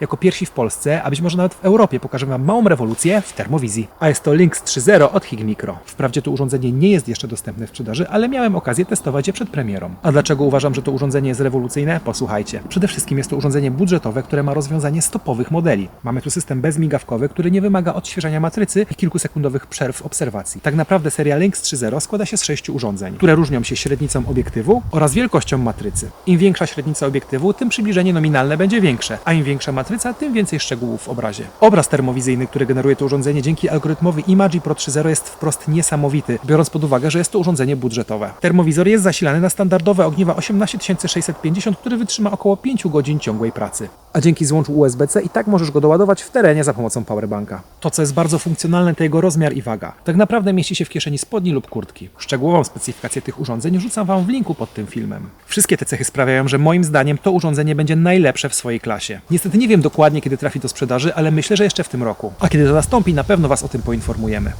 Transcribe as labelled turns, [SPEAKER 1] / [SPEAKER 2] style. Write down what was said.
[SPEAKER 1] Jako pierwsi w Polsce, a być może nawet w Europie pokażemy Wam małą rewolucję w termowizji. A jest to Lynx 3.0 od Hig Micro. Wprawdzie to urządzenie nie jest jeszcze dostępne w sprzedaży, ale miałem okazję testować je przed premierą. A dlaczego uważam, że to urządzenie jest rewolucyjne? Posłuchajcie. Przede wszystkim jest to urządzenie budżetowe, które ma rozwiązanie stopowych modeli. Mamy tu system bezmigawkowy, który nie wymaga odświeżania matrycy i kilkusekundowych przerw obserwacji. Tak naprawdę seria Lynx 3.0 składa się z sześciu urządzeń, które różnią się średnicą obiektywu oraz wielkością matrycy. Im większa średnica obiektywu, tym przybliżenie nominalne będzie większe, a im większa matryca, tym więcej szczegółów w obrazie. Obraz termowizyjny, który generuje to urządzenie dzięki algorytmowi Imagi Pro 3.0 jest wprost niesamowity, biorąc pod uwagę, że jest to urządzenie budżetowe. Termowizor jest zasilany na standardowe ogniwa 18650, który wytrzyma około 5 godzin ciągłej pracy. A dzięki złączu USB-C i tak możesz go doładować w terenie za pomocą powerbanka. To, co jest bardzo funkcjonalne, to jego rozmiar i waga. Tak naprawdę mieści się w kieszeni spodni lub kurtki. Szczegółową specyfikację tych urządzeń rzucam Wam w linku pod tym filmem. Wszystkie te cechy sprawiają, że moim zdaniem to urządzenie będzie najlepsze w swojej klasie. Niestety nie wiem dokładnie, kiedy trafi do sprzedaży, ale myślę, że jeszcze w tym roku. A kiedy to nastąpi, na pewno Was o tym poinformujemy.